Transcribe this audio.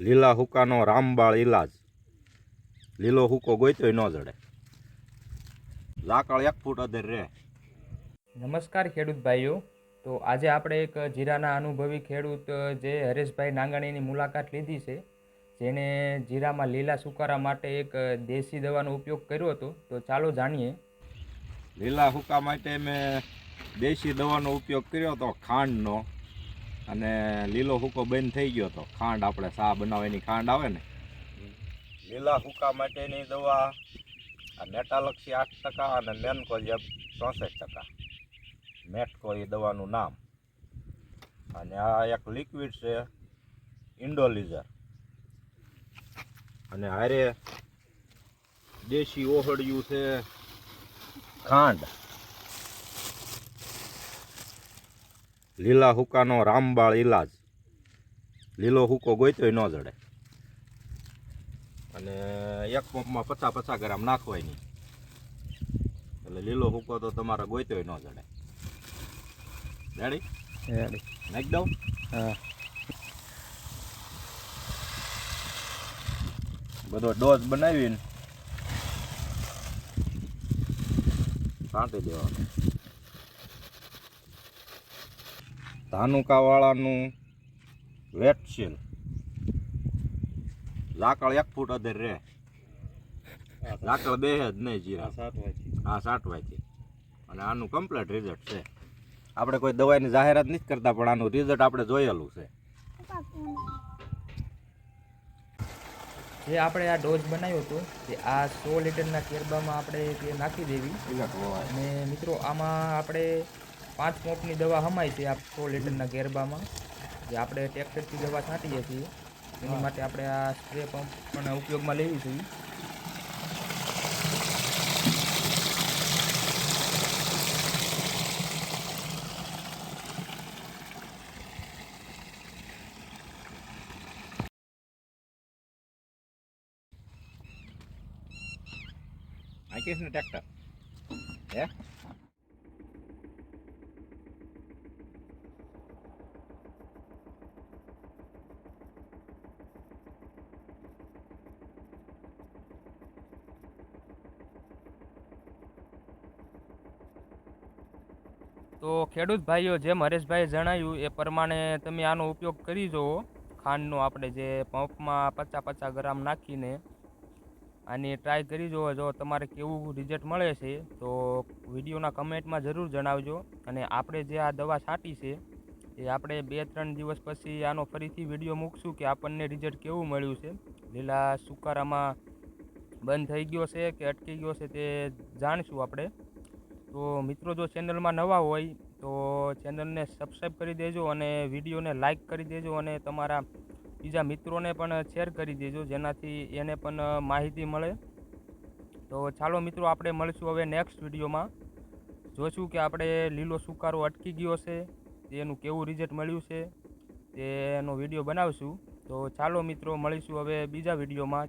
લીલા હુકાનો રામબાળ ઈલાજ. લીલો હુકો ગોઈતોય ન જડે. લાકડ એક ફૂટ અધેર રહે. નમસ્કાર ખેડૂત ભાઈઓ. તો આજે આપણે એક જીરાના અનુભવી ખેડૂત જે હરેશભાઈ નાંગાણીની મુલાકાત લીધી છે જેણે જીરામાં લીલા સુકારા માટે એક દેશી દવાનો ઉપયોગ કર્યો હતો. તો ચાલો જાણીએ. લીલા હુકા માટે મેં દેશી દવાનો ઉપયોગ કર્યો હતો ખાંડનો. અને લીલો હુકો બંધ થઈ ગયો હતો ખાંડ આપણે ચા બનાવવાની ખાંડ આવે ને? લીલા હુકા માટેની દવા, આ નેટાલક્ષી આઠ ટકા અને મેનકો જે ચોસઠ ટકા. મેટકો એ દવાનું નામ. અને આ એક લિક્વિડ છે, ઇન્ડોલીઝર. અને હારે દેશી ઓહળિયું છે, ખાંડ. લીલા હુકાનો રામબાળ ઈલાજ. લીલો હુકો ગોઈતોય ન જડે. અને એક પંપમાં પચાસ પચાસ ગ્રામ નાખવાય નહીં. એટલે લીલો હુકો તો તમારે ગોઈતોય ન જડે. રેડી નાખી દઉં હા. બધો ડોઝ બનાવીને. છાંટી દેવાનો. ધાનુકાવાળાનું વેટશીલ લાકડ એક ફૂટ અધેર રહે. લાકડ બે જ નહીં જીરા. હા સાટવાથી અને આનું કમ્પ્લીટ રિઝલ્ટ છે. આપણે કોઈ દવાની જાહેરાત નથી કરતા પણ આનું રિઝલ્ટ આપણે જોયેલું છે. જે આપણે આ ડોઝ બનાવ્યો હતો તે આ સો લીટરના કેરબામાં આપણે તે નાખી દેવી. અને મિત્રો આમાં આપણે પાંચ પોપની દવા હમાય છે આ સો લીટરના કેરબામાં જે આપણે ટ્રેક્ટરથી દવા છાંટીએ છીએ એની માટે આપણે આ સ્પ્રે પંપ પણ ઉપયોગમાં લેવી જોઈએ. આંકીશ ને ટ્રેક્ટર હે? તો ખેડૂત ભાઈઓ જેમ હરેશભાઈએ જણાવ્યું, એ પ્રમાણે તમે આનો ઉપયોગ કરી જુઓ. ખાંડનો આપણે જે પંપમાં પચાસ પચાસ ગ્રામ નાખીને આની ટ્રાય કરી જુઓ, જો તમારે કેવું રિઝલ્ટ મળે છે, તો વિડીયોના કમેન્ટમાં જરૂર જણાવજો. અને આપણે જે આ દવા છાંટી છે, એ આપણે બે ત્રણ દિવસ પછી આનો ફરીથી વીડિયો મૂકશું કે આપણને રિઝલ્ટ કેવું મળ્યું છે. લીલા સુકારામાં બંધ થઈ ગયો છે કે અટકી ગયો છે તે જાણશું આપણે. તો મિત્રો જો ચેનલમાં નવા હોય તો ચેનલને સબસ્ક્રાઈબ કરી દેજો અને વિડીયોને લાઈક કરી દેજો અને તમારા બીજા મિત્રોને પણ શેર કરી દેજો જેનાથી એને પણ માહિતી મળે. તો ચાલો મિત્રો આપણે મળીશું હવે નેક્સ્ટ વિડીયોમાં. જોઈશું કે આપણે લીલો સુકારો અટકી ગયો છે તેનું કેવું રિઝલ્ટ મળ્યું છે, તેનો વીડિયો બનાવશું. તો ચાલો મિત્રો મળીશું હવે બીજા વિડીયોમાં.